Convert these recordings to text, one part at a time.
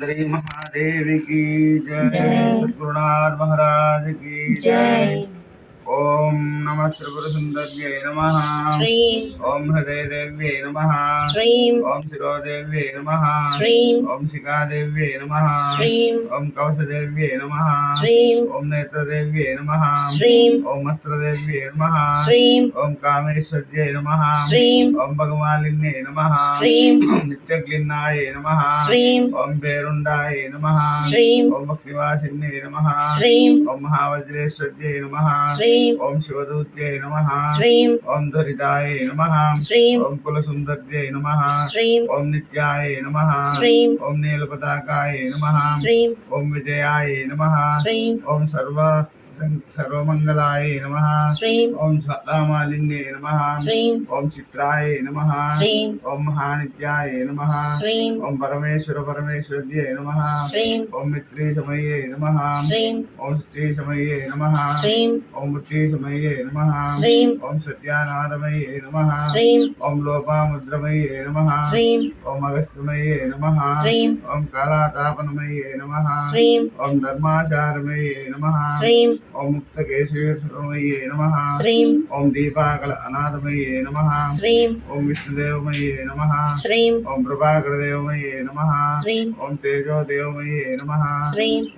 सुंदरी महादेव की जय। सदगुरुनाथ सद्गुरुनाथ महाराज की जय। ఓం నమ త్రిపుర సుందర్యై నమ ఓం హృదయ దేవ్యై నమ ఓం శిరోదేవ్యై నమ ఓం శిఖాదేవ్యై నమ ఓం కవచదేవ్యై నమ ఓం నేత్రదేవ్యై నమ ఓం అస్త్రదేవ్యై నమ ఓం కామేశ్వర్యై నమ ఓం భగవాలిన్యై నమ ఓం నిత్యగ్లిన్నాయ నమ ఓం పేరుండాయ నమ ఓం భక్తివాసిన్యై నమ ఓం మహావజ్రేశ్వర్యై నమ ఓం శివదూత్యై నమ. శ్రీం ఓం ధరితాయ నమ. శ్రీం ఓం కులసుందర్యై నమ. శ్రీం ఓం నిత్యాయ నమ. శ్రీం ఓం నీలపతాకాయ నమ. శ్రీం ఓం విజయాయ నమ. శ్రీం ఓం సర్వ సర్వమంగళాయ నమ ఓం జ్వాలామాలిన్యే నమ ఓం చిత్రాయ నమ ఓం మహానిత్యాయ నమ ఓం పరమేశ్వర పరమేశ్వర్యే నమ ఓం మిత్రీ సమయే నమ ఓం స్త్రీ సమయే నమ ఓం పుత్రీ సమయే నమ ఓం సత్యానాథమయే నమ ఓం లోపాముద్రమయే నమ ఓం అగస్తమయే నమ ఓం కళాతాపనమయే నమ ఓం ధర్మాచారమయే నమ ఓం ముక్తకేశేశ్వరమయ్యే నమ ఓం దీపాకల అనాథమయ్యే నమ ఓం విష్ణుదేవమయ్యే నమ ఓం ప్రభాకరదేవమయ్యే నమ ఓం తేజోదేవమయ్యే నమ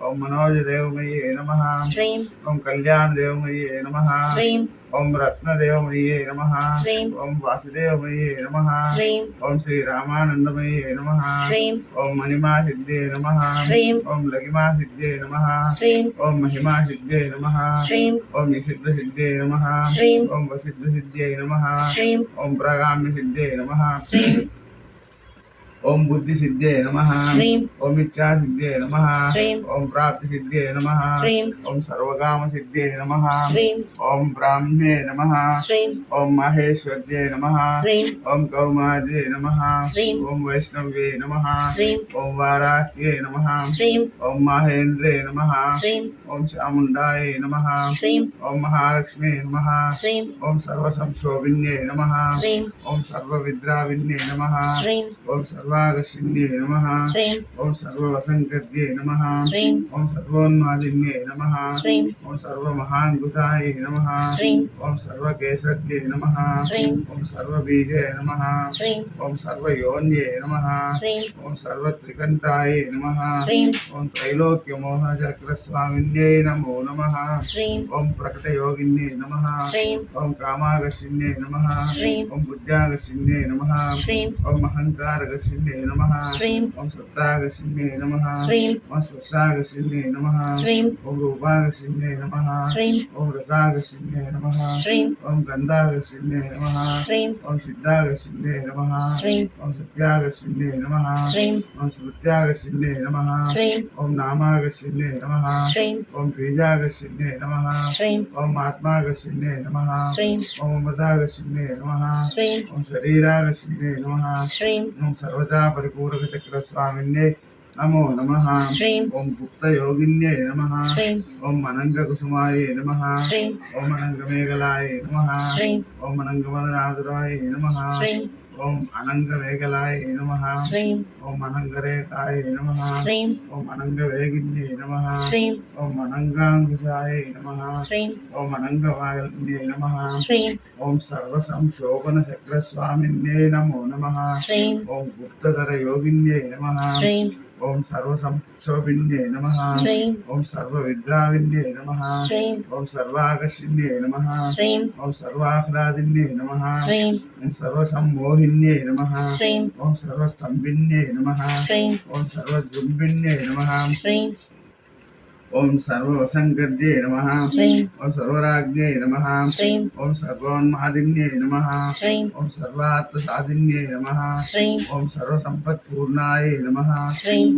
ఓం మనోజదేవమయ్యే నమ ఓం కళ్యాణదేవమయ్యే నమ ఓం రత్నదేవమయే నమ. ఓం వాసుదేవమయే నమ. ఓం శ్రీ రామానందమయే నమ ఓం మణిమా సిద్ధే నమ ఓం లగిమా సిద్ధే నమ ఓం మహిమా సిద్ధే నమ ఓం నిషిద్ధ సిద్ధే నమ ఓం వసిద్ధ సిద్ధే నమ ఓం ప్రగామ్య సిద్ధే నమ ओम बुद्धि सिद्धे नमः ओम इच्छा सिद्धे नमः ओम प्राप्ति सिद्धे नमः ओम सर्वगाम सिद्धे नमः ओम ब्राह्मणे नमः ओम महेश्वरे नमः ओम कौमारे नमः ओम वैष्णवे नमः ओम वाराहे नमः ओम महेंद्रे नमः ओम चामुंडाये नमः ओम महालक्ष्मे नमः ओम सर्वसंशोभिन्ये नमः ओम सर्वविद्राविन्ये नमः ओम सर्व सर्वागशिन्ये नमः ॐ सर्ववसङ्कत्ये नमः ॐ सर्वोन्मादिन्ये नमः ॐ सर्वमहाङ्कुशाय नमः ॐ सर्वकेशज्ञे नमः ॐ सर्वबीजे नमः ॐ सर्वयोन्ये नमः ॐ सर्वत्रिकण्ठाय नमः ॐ त्रैलोक्यमोहचक्रस्वामिन्यै नमो नमः ॐ प्रकटयोगिन्ये नमः ॐ कामागशिन्ये नमः ॐ बुद्ध्यागशिन्ये नमः ॐ अहङ्कारगशिन्ये శ్రీందే నమ శ్రీం ఓం సప్తాగ శ్రీందే నమ శ్రీం ఓం స్వసాగ శ్రీందే నమ శ్రీం ఓం రూపాగ శ్రీందే నమ శ్రీం ఓం రసాగ శ్రీందే నమ శ్రీం ఓం గంధాగ శ్రీందే నమ శ్రీం ఓం సిద్ధాగ శ్రీందే నమ శ్రీం ఓం సత్యాగ శ్రీందే నమ శ్రీం ఓం స్మృత్యాగ శ్రీందే నమ శ్రీం ఓం నామాగ శ్రీందే నమ శ్రీం ఓం బీజాగ శ్రీందే నమ శ్రీం ఓం ఆత్మాగ శ్రీందే నమ శ్రీం ఓం అమృతాగ శ్రీందే నమ శ్రీం శ్రీం ओम अनङ्गमेघलाय नमः श्रीं ओम अनङ्गवदनादुराय नमः श्रीं ओम अनङ्गमेघलाय नमः श्रीं ओम अनङ्गरेखाय नमः ఓం అనంగవేగలాయ నమ. ఓం అనంగరేకాయ నమ. ఓం అనంగవేగిన్యే నమ. ఓం అనంగాంగుసాయ నమ. ఓం అనంగమాగల్యే నమ. ఓం సర్వసంశోభన చక్రస్వామిన్యే నమో. నమ ఓం గుప్తధర యోగిన్యే నమ ఓం సర్వ సంక్షోభిణ్యే నమ. ఓం సర్వ విద్రావిణ్యే నమ ఓం సర్వాకర్షిణ్యే నమ. ఓం సర్వాహ్లాదిన్యే నమ. ఓం సర్వ సంమోహిన్యే నమ ఓం సర్వస్తంభిన్యే నమ. ఓం సర్వజృంభిణ్యే నమ. ओम सर्वसंकटे नम ओम सर्वराज्ञे नम ओम सर्वोन्मादिन्ये नम ओम सर्वात्मसाधिन्ये नम ओम सर्वसंपत्पूर्णाय नम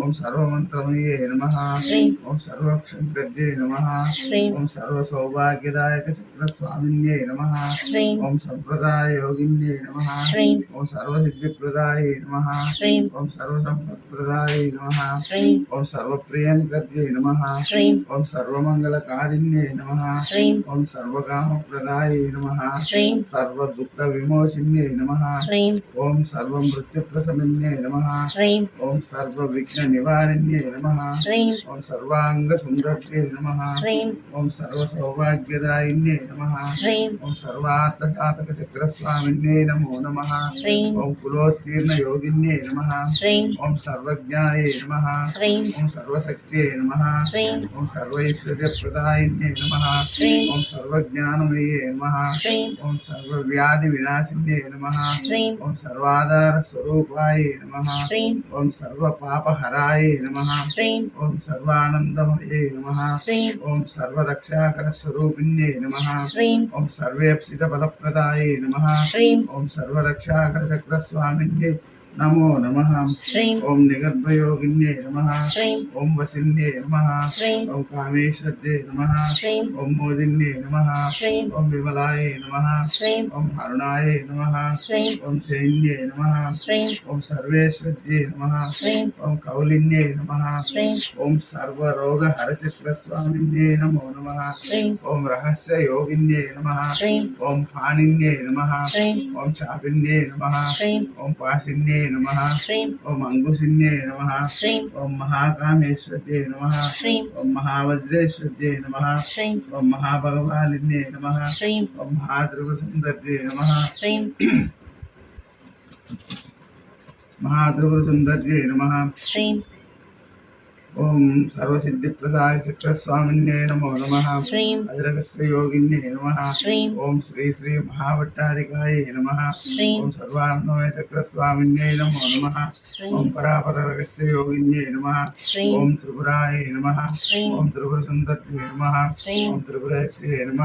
ओम सर्वमंत्रमये नम ओम सर्वक्षंकटे नम ओम सर्वसौभाग्यदायक शक्तस्वामिन्ये नम ओम संप्रदाय योगिन्ये नम ओम सर्वसिद्धिप्रदाय नम ओम सर्वसंपत्प्रदाय नम ओम सर्वप्रियंकटे नम శ్రీం ఓం సర్వమంగళకారిణ్యే నమ శ్రీం ఓం సర్వకామప్రదాయే నమ శ్రీం సర్వదుఃఖ విమోచిన్యే నమ శ్రీం ఓం సర్వమృత్యుప్రశమన్యే నమ శ్రీం ఓం సర్వవిఘ్న నివారిణ్యే నమ శ్రీం ఓం సర్వాంగ సుందర్యే నమ శ్రీం ఓం సర్వ సౌభాగ్యదాయిన్యే నమ శ్రీం ఓం సర్వార్థ సాధక చక్రస్వామిన్యే నమో నమ శ్రీం ఓం కులోత్తీర్ణ యోగిన్యే నమ శ్రీం ఓం సర్వజ్ఞాయే నమ శ్రీం ఓం సర్వశక్త్యే నమ శ్రీం ఓం సర్వైశ్వర్యప్రదాయిన్యే నమ శ్రీం ఓం సర్వజ్ఞానమయే నమ ఓం సర్వవ్యాధి వినాశిన్యే నమ ఓం సర్వాధార స్వరూపాయ నమ ఓం సర్వ పాపహరాయ నమ ఓం సర్వానందమయే నమ ఓం సర్వరక్షాకర స్వరూపిణ్యే నమ ఓం సర్వేప్సిత ఫలప్రదాయ నమ ఓం సర్వరక్షాకర చక్రస్వామిన్యే నమో నమ శ్రీం ఓం నిగర్భయోగిన్యే నమ శ్రీం ఓం వసిన్యే నమ శ్రీం ఓం కామేశ్వర్యే నమ శ్రీం ఓం మోదిన్యే నమ శ్రీం ఓం విమలాయ నమ శ్రీం ఓం హరుణాయ నమ శ్రీం ఓం శైన్యే నమ శ్రీం ఓం సర్వేశ్వర్యే నమ శ్రీం ఓం కౌలిన్యే నమ శ్రీం ఓం సర్వరోగ హరచక్రస్వామిన్యే నమో నమ శ్రీం ఓం రహస్య యోగిన్యే నమ శ్రీం ఓం పాణిన్యే నమ శ్రీం ఓం చాపిన్యే నమ శ్రీం ఓం పాసిన్యే నమ శ్రీం ఓం అంగుశిన్యే నమ శ్రీం ఓం శ్రీం ఓం మహావజ్రేశ్వర్యే నమ నమ. అధిరగస్య యోగిన్యే నమ. శ్రీం. ఓం శ్రీ శ్రీ మహాభట్టారికాయ నమ. ఓం సర్వానందమయ చక్రస్వామిన్యే నమో నమ. ఓం పరాపరగస్య యోగిన్యే నమ ఓం త్రిపురాయ నమ. ఓం త్రిపుర సుందర్యే నమ ఓం త్రిపురస్యే నమ.